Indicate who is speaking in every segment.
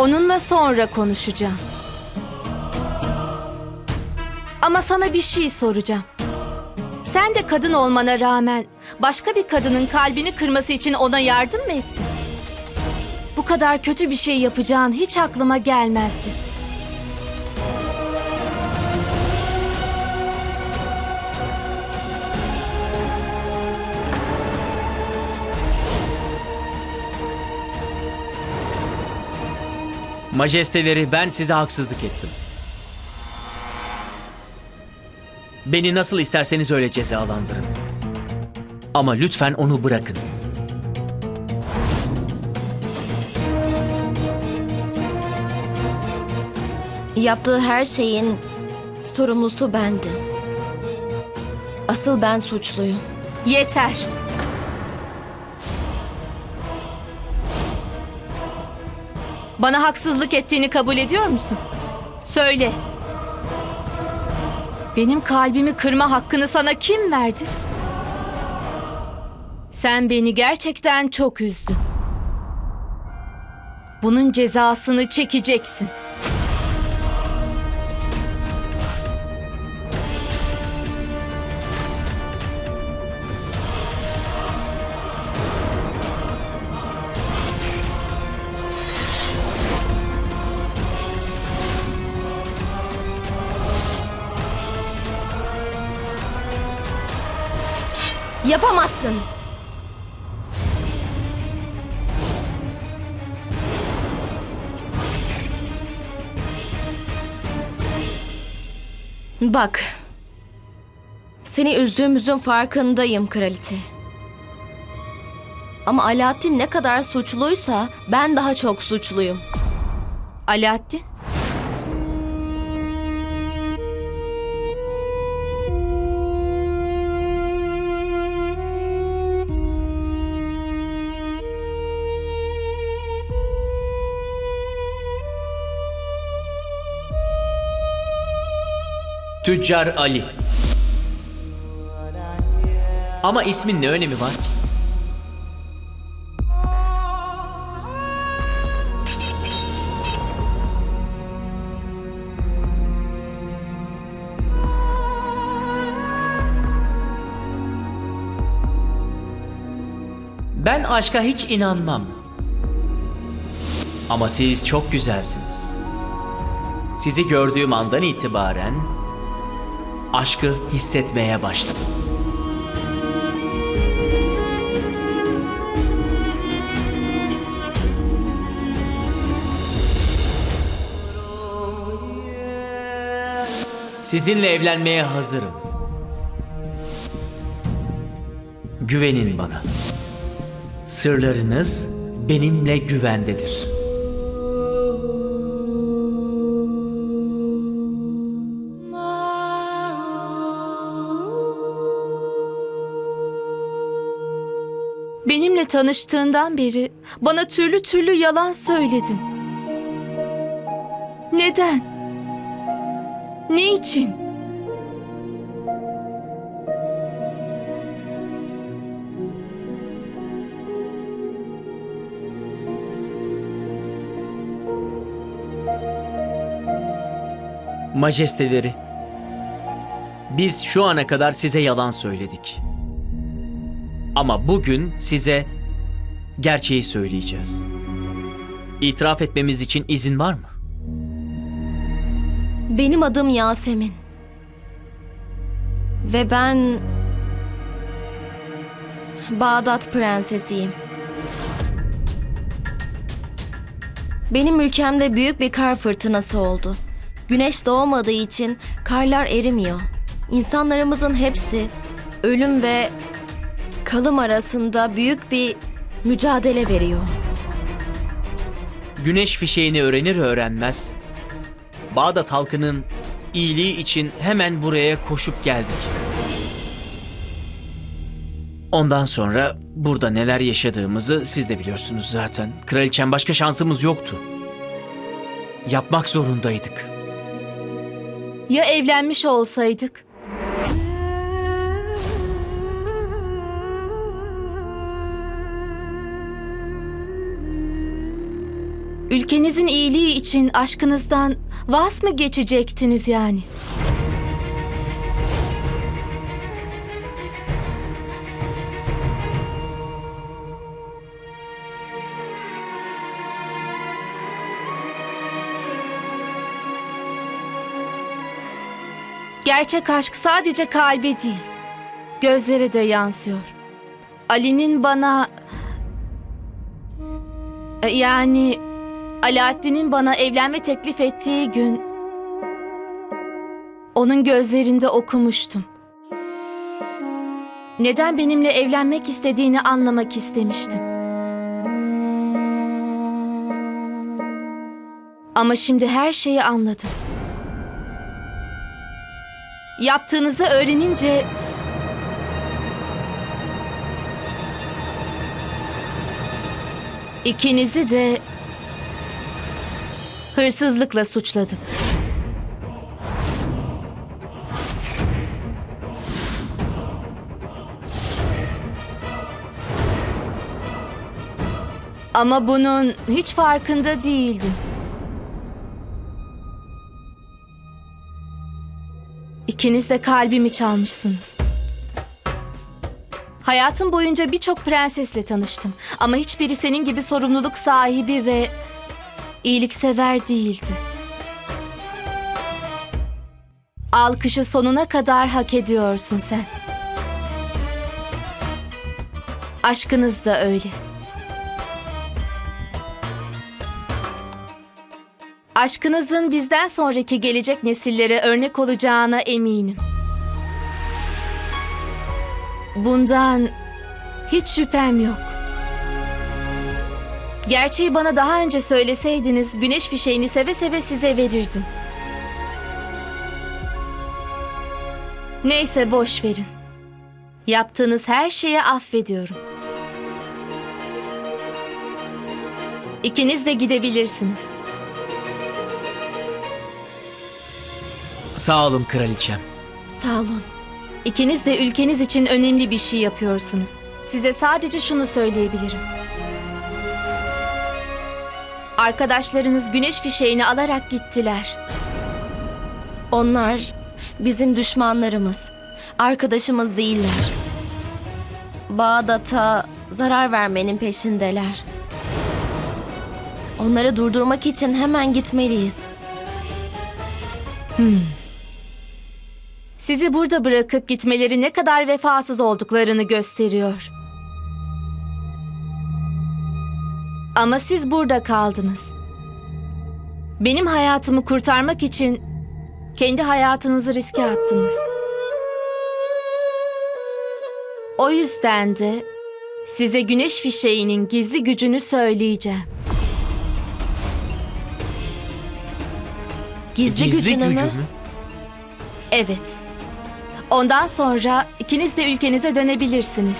Speaker 1: Onunla sonra konuşacağım. Ama sana bir şey soracağım. Sen de kadın olmana rağmen başka bir kadının kalbini kırması için ona yardım mı ettin? Bu kadar kötü bir şey yapacağın hiç aklıma gelmezdi.
Speaker 2: Majesteleri ben size haksızlık ettim. Beni nasıl isterseniz öyle cezalandırın. Ama lütfen onu bırakın.
Speaker 3: Yaptığı her şeyin sorumlusu bendim. Asıl ben suçluyum.
Speaker 1: Yeter. Bana haksızlık ettiğini kabul ediyor musun? Söyle. Benim kalbimi kırma hakkını sana kim verdi? Sen beni gerçekten çok üzdün. Bunun cezasını çekeceksin.
Speaker 3: Yapamazsın. Bak. Seni üzdüğümüzün farkındayım kraliçe. Ama Alaaddin ne kadar suçluysa ben daha çok suçluyum.
Speaker 1: Alaaddin?
Speaker 2: Tüccar Ali. Ama ismin ne önemi var ki? Ben aşka hiç inanmam. Ama siz çok güzelsiniz. Sizi gördüğüm andan itibaren aşkı hissetmeye başladım. Sizinle evlenmeye hazırım. Güvenin bana. Sırlarınız benimle güvendedir.
Speaker 1: Benimle tanıştığından beri bana türlü türlü yalan söyledin. Neden? Ne için?
Speaker 2: Majesteleri, biz şu ana kadar size yalan söyledik. Ama bugün size gerçeği söyleyeceğiz. İtiraf etmemiz için izin var mı?
Speaker 3: Benim adım Yasemin. Ve ben Bağdat prensesiyim. Benim ülkemde büyük bir kar fırtınası oldu. Güneş doğmadığı için karlar erimiyor. İnsanlarımızın hepsi ölüm ve kalım arasında büyük bir mücadele veriyor.
Speaker 2: Güneş fişeğini öğrenir öğrenmez Bağdat halkının iyiliği için hemen buraya koşup geldik. Ondan sonra burada neler yaşadığımızı siz de biliyorsunuz zaten. Kraliçem başka şansımız yoktu. Yapmak zorundaydık.
Speaker 1: Ya evlenmiş olsaydık? Ülkenizin iyiliği için aşkınızdan vaz mı geçecektiniz yani? Gerçek aşk sadece kalbe değil, gözlere de yansıyor. Ali'nin bana e, yani Alaaddin'in bana evlenme teklif ettiği gün onun gözlerinde okumuştum. Neden benimle evlenmek istediğini anlamak istemiştim. Ama şimdi her şeyi anladım. Yaptığınızı öğrenince ikinizi de hırsızlıkla suçladım. Ama bunun hiç farkında değildim. İkiniz de kalbimi çalmışsınız. Hayatım boyunca birçok prensesle tanıştım. Ama hiçbiri senin gibi sorumluluk sahibi ve iyiliksever değildi. Alkışı sonuna kadar hak ediyorsun sen. Aşkınız da öyle. Aşkınızın bizden sonraki gelecek nesillere örnek olacağına eminim. Bundan hiç şüphem yok. Gerçeği bana daha önce söyleseydiniz güneş fişeğini seve seve size verirdim. Neyse boş verin. Yaptığınız her şeye affediyorum. İkiniz de gidebilirsiniz.
Speaker 2: Sağ olun kraliçem.
Speaker 3: Sağ olun.
Speaker 1: İkiniz de ülkeniz için önemli bir şey yapıyorsunuz. Size sadece şunu söyleyebilirim. Arkadaşlarınız güneş fişeğini alarak gittiler.
Speaker 3: Onlar bizim düşmanlarımız. Arkadaşımız değiller. Bağdat'a zarar vermenin peşindeler. Onları durdurmak için hemen gitmeliyiz.
Speaker 1: Sizi burada bırakıp gitmeleri ne kadar vefasız olduklarını gösteriyor. Ama siz burada kaldınız. Benim hayatımı kurtarmak için kendi hayatınızı riske attınız. O yüzden de size güneş fişeğinin gizli gücünü söyleyeceğim.
Speaker 3: Gizli, gücünü mü?
Speaker 1: Evet. Ondan sonra ikiniz de ülkenize dönebilirsiniz.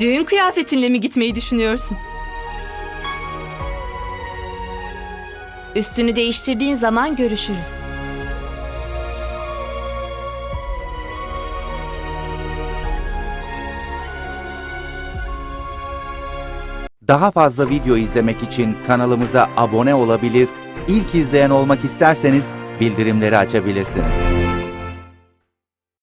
Speaker 1: Düğün kıyafetinle mi gitmeyi düşünüyorsun? Üstünü değiştirdiğin zaman görüşürüz.
Speaker 4: Daha fazla video izlemek için kanalımıza abone olabilir, ilk izleyen olmak isterseniz bildirimleri açabilirsiniz.